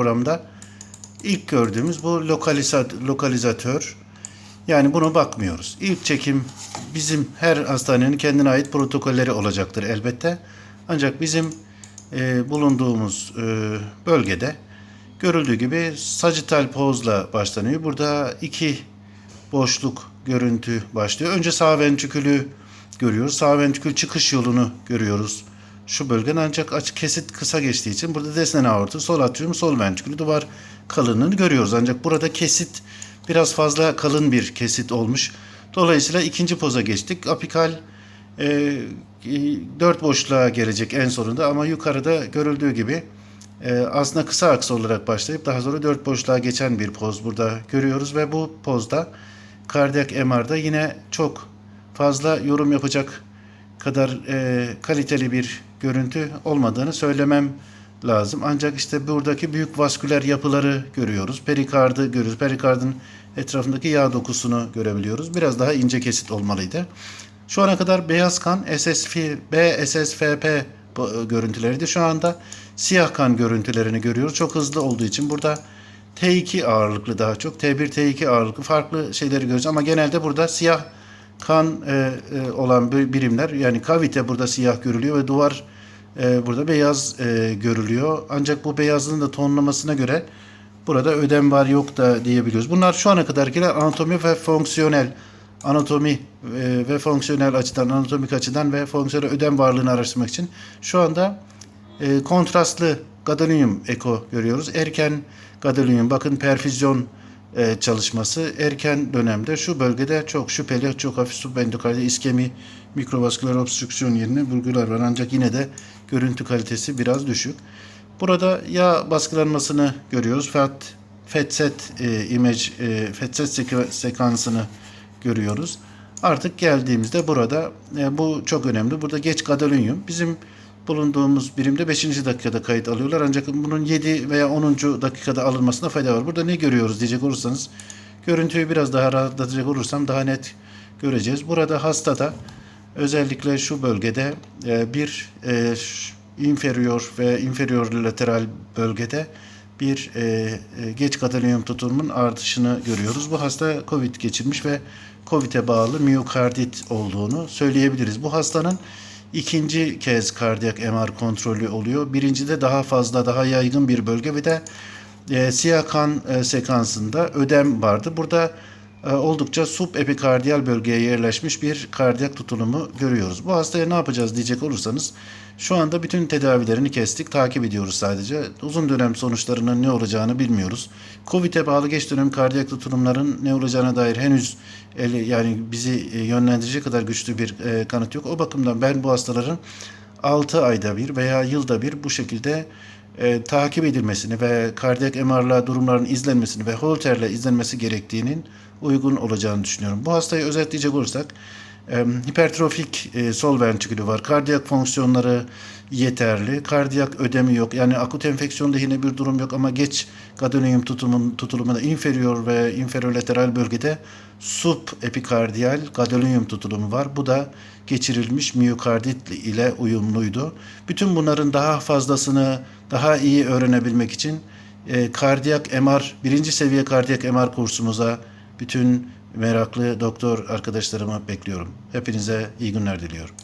programda ilk gördüğümüz bu lokaliza- lokalizatör. Yani bunu bakmıyoruz. İlk çekim bizim her hastanenin kendine ait protokolleri olacaktır elbette. Ancak bizim e, bulunduğumuz e, bölgede görüldüğü gibi sagittal pozla başlanıyor. Burada iki boşluk görüntü başlıyor. Önce sağ ventrikülü görüyoruz. Sağ ventrikül çıkış yolunu görüyoruz. Şu bölgenin ancak açık kesit kısa geçtiği için burada desnen aortu, sol atrium, sol ventrikülü duvar kalınlığını görüyoruz. Ancak burada kesit biraz fazla kalın bir kesit olmuş. Dolayısıyla ikinci poza geçtik. Apikal e, e, dört boşluğa gelecek en sonunda ama yukarıda görüldüğü gibi e, aslında kısa aks olarak başlayıp daha sonra dört boşluğa geçen bir poz burada görüyoruz ve bu pozda kardiyak MR'da yine çok fazla yorum yapacak kadar e, kaliteli bir görüntü olmadığını söylemem lazım. Ancak işte buradaki büyük vasküler yapıları görüyoruz. Perikardı görüyoruz. Perikardın etrafındaki yağ dokusunu görebiliyoruz. Biraz daha ince kesit olmalıydı. Şu ana kadar beyaz kan SSF, B, SSFP bu- görüntüleriydi. Şu anda siyah kan görüntülerini görüyoruz. Çok hızlı olduğu için burada T2 ağırlıklı daha çok. T1, T2 ağırlıklı farklı şeyleri görüyoruz. Ama genelde burada siyah kan e, e, olan bir- birimler yani kavite burada siyah görülüyor ve duvar e, burada beyaz e, görülüyor. Ancak bu beyazlığın da tonlamasına göre burada ödem var yok da diyebiliyoruz. Bunlar şu ana kadarkiler anatomi ve fonksiyonel anatomi e, ve fonksiyonel açıdan, anatomik açıdan ve fonksiyonel ödem varlığını araştırmak için şu anda e, kontrastlı gadolinium eko görüyoruz. Erken gadolinium bakın perfüzyon çalışması erken dönemde şu bölgede çok şüpheli, çok hafif subendokardi iskemi, mikrovasküler obstrüksiyon yerine bulgular var. Ancak yine de görüntü kalitesi biraz düşük. Burada yağ baskılanmasını görüyoruz. FAT, FETSET e, image, e, FETSET sek- sekansını görüyoruz. Artık geldiğimizde burada e, bu çok önemli. Burada geç gadolinium. Bizim bulunduğumuz birimde 5. dakikada kayıt alıyorlar. Ancak bunun 7 veya 10. dakikada alınmasına fayda var. Burada ne görüyoruz diyecek olursanız görüntüyü biraz daha rahatlatacak olursam daha net göreceğiz. Burada hastada özellikle şu bölgede e, bir e, inferior ve inferior lateral bölgede bir e, geç gadolinium tutumunun artışını görüyoruz. Bu hasta COVID geçirmiş ve COVID'e bağlı miyokardit olduğunu söyleyebiliriz. Bu hastanın ikinci kez kardiyak MR kontrolü oluyor. Birincide daha fazla, daha yaygın bir bölge ve de e, siyah kan e, sekansında ödem vardı. Burada oldukça subepikardiyal bölgeye yerleşmiş bir kardiyak tutulumu görüyoruz. Bu hastaya ne yapacağız diyecek olursanız şu anda bütün tedavilerini kestik, takip ediyoruz sadece. Uzun dönem sonuçlarının ne olacağını bilmiyoruz. Covid'e bağlı geç dönem kardiyak tutulumların ne olacağına dair henüz yani bizi e, yönlendirecek kadar güçlü bir e, kanıt yok. O bakımdan ben bu hastaların 6 ayda bir veya yılda bir bu şekilde e, takip edilmesini ve kardiyak MR'la durumların izlenmesini ve Holter'le izlenmesi gerektiğinin uygun olacağını düşünüyorum. Bu hastayı özetleyecek olursak hipertrofik e, sol ventrikülü var. Kardiyak fonksiyonları yeterli. Kardiyak ödemi yok. Yani akut enfeksiyonda yine bir durum yok ama geç gadolinium tutumun, tutulumunda inferior ve inferolateral bölgede subepikardiyal gadolinium tutulumu var. Bu da geçirilmiş miyokardit ile uyumluydu. Bütün bunların daha fazlasını daha iyi öğrenebilmek için e, kardiyak MR, birinci seviye kardiyak MR kursumuza bütün meraklı doktor arkadaşlarımı bekliyorum. Hepinize iyi günler diliyorum.